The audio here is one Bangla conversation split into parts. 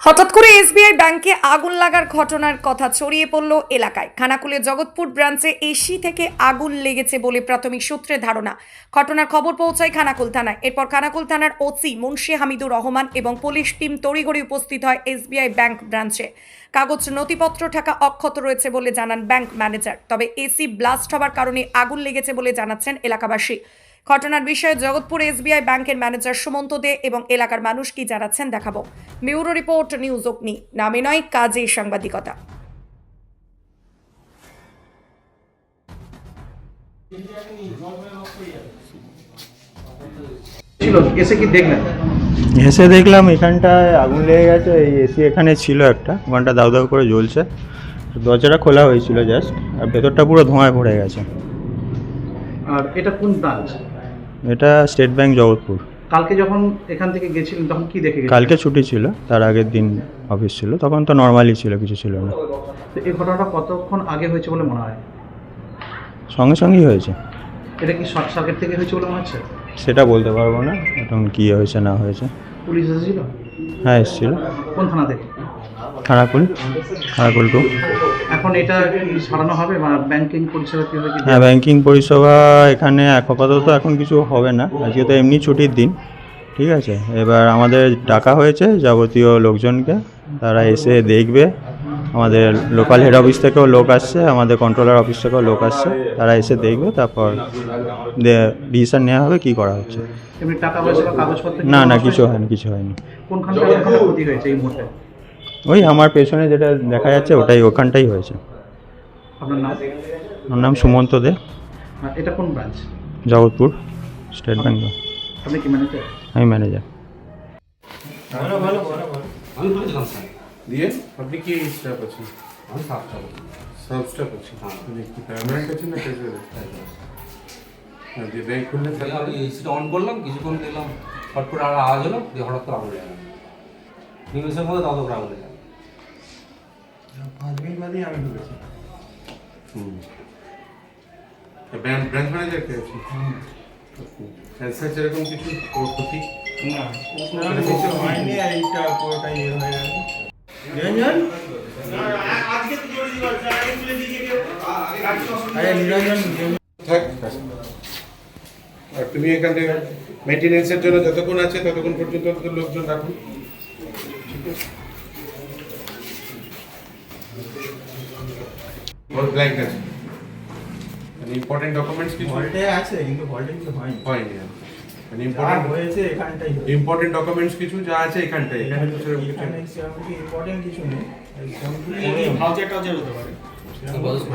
হঠাৎ করে এসবিআই ব্যাংকে আগুন লাগার ঘটনার কথা ছড়িয়ে পড়ল এলাকায়। খানাকুলের জগৎপুর ব্রাঞ্চে এসি থেকে আগুন লেগেছে বলে প্রাথমিক সূত্রে ধারণা। ঘটনার খবর পৌঁছায় খানাকুল থানায়। এরপর খানাকুল থানার ওসি মুন্সি হামিদুর রহমান এবং পুলিশ টিম তড়িঘড়ি উপস্থিত হয় এসবিআই ব্যাংক ব্রাঞ্চে। কাগজ, নথিপত্র থাকা অক্ষত রয়েছে বলে জানান ব্যাংক ম্যানেজার। তবে এসি ব্লাস্ট হবার কারণে আগুন লেগেছে বলে জানাচ্ছেন এলাকাবাসী। ঘটনার বিষয়ে জগৎপুর এসবিআই ব্যাংকের ম্যানেজার সুমন্ত দে এবং এলাকার মানুষ কি জানাচ্ছেন দেখাবো। ব্যুরো রিপোর্ট নিউজ অগ্নি। নামে নয় কাজে সাংবাদিকতা। ছিল? এসে কি দেখলেন? এসে দেখলাম এখানটায় আগুন লেগে গেছে এই এসি এখানে ছিল একটা। ওখানটা দাউ দাউ করে জ্বলছে। দরজাটা খোলা হয়েছিল জাস্ট আর ভেতরটা পুরো ধোঁয়ায় ভরে গেছে। আর এটা কোন ব্রাঞ্চ? এটা স্টেট ব্যাংক জগৎপুর। কালকে যখন এখান থেকে গেছিলেন তখন কি দেখে কালকে ছুটি ছিল তার আগের দিন অফিস ছিল তখন তো নর্মালি ছিল কিছু ছিল না। তো এই ঘটনাটা কতক্ষণ আগে হয়েছে বলে মনে হয়? সঙ্গে সঙ্গেই হয়েছে। এটা কি শর্ট সার্কিট থেকে হয়েছে বলে মনে হচ্ছে? সেটা বলতে পারব না এখন কী হয়েছে না হয়েছে। পুলিশ এসেছিল? হ্যাঁ এসেছিল। কোন থানা থেকে? খারাকুল খারাকুল টু। এখন এটা সারানো হবে বা ব্যাংকিং পরিষেবা কি হবে হ্যাঁ ব্যাংকিং পরিষেবা এখানে আপাতত এখন কিছু হবে না। আজকে তো এমনি ছুটির দিন ঠিক আছে? এবার আমাদের ডাকা হয়েছে যাবতীয় লোকজনকে তারা এসে দেখবে। আমাদের লোকাল হেড অফিস থেকেও লোক আসছে আমাদের কন্ট্রোলার অফিস থেকেও লোক আসছে তারা এসে দেখবে তারপর ডিসিশন নেওয়া হবে কি করা হচ্ছে। না না কিছু হয়নি কিছু হয়নি। ওই আমার পেছনে যেটা দেখা যাচ্ছে ওটাই ওখানটাই হয়েছে। আপনার নাম? আমার নাম সুমন্ত দে। এটা কোন ব্রাঞ্চ জগৎপুর স্টেট ব্যাংক আপনি কি ম্যানেজার আমি ম্যানেজার দিয়ে? আপনি কি স্টাফ আছেন? আমি সব স্টাফ আছেন? মানে কি পার্মানেন্ট আছেন না ক্যাজুয়াল হ্যাঁ দিয়ে ব্যাংক খুললে তাহলে আমি এসিটা অন করলাম কিছুক্ষণ দেখলাম ফট করে আর আওয়াজ হলো দিয়ে হঠাৎ করে আগুন নিমেষের মধ্যে তত করে আগুন ম্যানেজার কে আছে? অ্যান্সার এরকম কিছু ক্ষতি? থাক। আর তুমি এখানে মেনটেনেন্সের জন্য যতক্ষণ আছে ততক্ষণ পর্যন্ত লোকজন রাখুন। ওর ব্ল্যাঙ্ক আছে। মানে ইম্পর্টেন্ট ডকুমেন্টস কিছু? হলটে আছে কিন্তু হলটে কিছু হয়নি। হয়নি। মানে যা ইম্পর্টেন্ট হয়েছে এখানটাই ইম্পর্টেন্ট ডকুমেন্টস কিছু যা আছে এখানটায় এখানে তো সেরকম কিছু নেই। ইম্পর্টেন্ট কিছু নেই? এই ফোনগুলো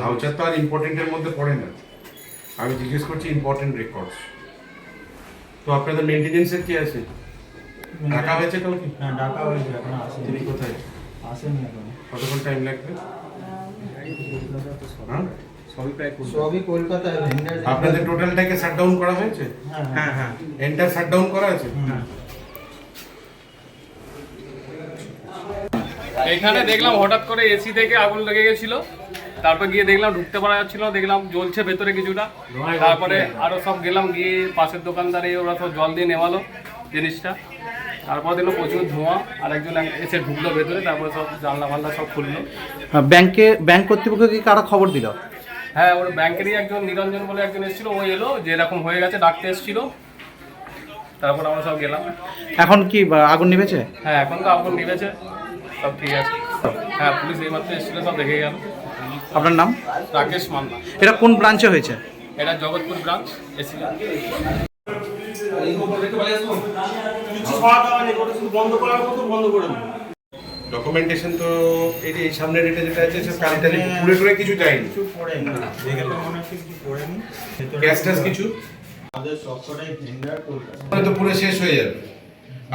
ভাউচার তো আর ইম্পর্টেন্টের মধ্যে পড়ে না। আমি জিজ্ঞেস করছি ইম্পর্টেন্ট রেকর্ডস তো আপনাদের মেনটেনেন্সের কি আছে? টাকা হয়েছে কাউকে হ্যাঁ ডাকা হয়েছে এখন আসেনি। কোথায়? আসেনি এখন। কতক্ষণ টাইম লাগবে? হ্যাঁ? সবই কলকাতায় ভেন্ডার আপনাদের টোটালটাকে করা হয়েছে? হ্যাঁ হ্যাঁ। এন্টার শাট ডাউন করা আছে এখানে দেখলাম হঠাৎ করে এসি থেকে আগুন লেগে গেছিল। তারপর গিয়ে দেখলাম ঢুকতে পারা যাচ্ছিল দেখলাম জ্বলছে ভেতরে কিছুটা। তারপরে আরও সব গেলাম গিয়ে পাশের দোকানদারে ওরা সব জল দিয়ে নেওয়ালো জিনিসটা। তারপর দেখল প্রচুর ধোঁয়া আর একজন এসে ঢুকলো ভেতরে তারপরে সব জানলা ফাল্লা সব খুললো। ব্যাংকে ব্যাংক কর্তৃপক্ষ কি কারা খবর দিল? হ্যাঁ ওর ব্যাংকেরই একজন নিরঞ্জন বলে একজন এসেছিল ও এলো যে এরকম হয়ে গেছে ডাকতে এসেছিল। তারপর আমরা সব গেলাম। এখন কি আগুন নিভেছে? হ্যাঁ এখন তো আগুন নিবেছে সব ঠিক আছে। হ্যাঁ পুলিশ এইমাত্র এসেছিল সব দেখে গেল। আপনার নাম? রাকেশ মান্না। এটা কোন ব্রাঞ্চে হয়েছে? এটা জগৎপুর ব্রাঞ্চ এসি ডকুমেন্টেশন তো এই যে এই সামনের যেটা আছে সে কালিটালি পুরে টুরে কিছু যায়নি। কিছু পড়েনি। দেখে তো মনে হচ্ছে কিছু পড়েনি। গ্যাস ট্যাস কিছু? আমাদের সবকটাই ভেন্ডার কলকাতা তো পুরো শেষ হয়ে যাবে।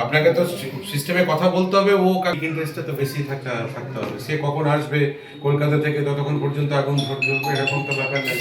আপনাকে তো সিস্টেমে কথা বলতে হবে ও ইন্টারেস্টটা তো বেশি থাকতে থাকতে হবে। সে কখন আসবে কলকাতা থেকে ততক্ষণ পর্যন্ত আগুন জ্বলবে এরকম তো ব্যাপার নেই।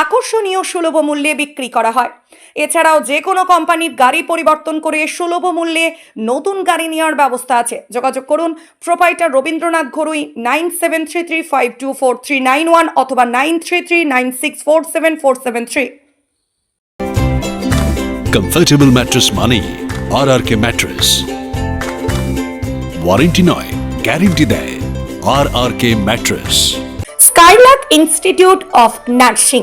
আকর্ষণীয় সুলভ মূল্যে বিক্রি করা হয়। এছাড়াও যে কোনো কোম্পানির গাড়ি পরিবর্তন করে সুলভ মূল্যে নতুন গাড়ি নেওয়ার ব্যবস্থা আছে। যোগাযোগ করুন proprietor Rabindranath Ghorui nine seven three three five two four three nine one অথবা nine three three nine six four seven four seven three. Comfortable mattress মানেই R R K mattress warranty নয় গ্যারেন্টি দেয়। R R K mattress Skylark institute of nursing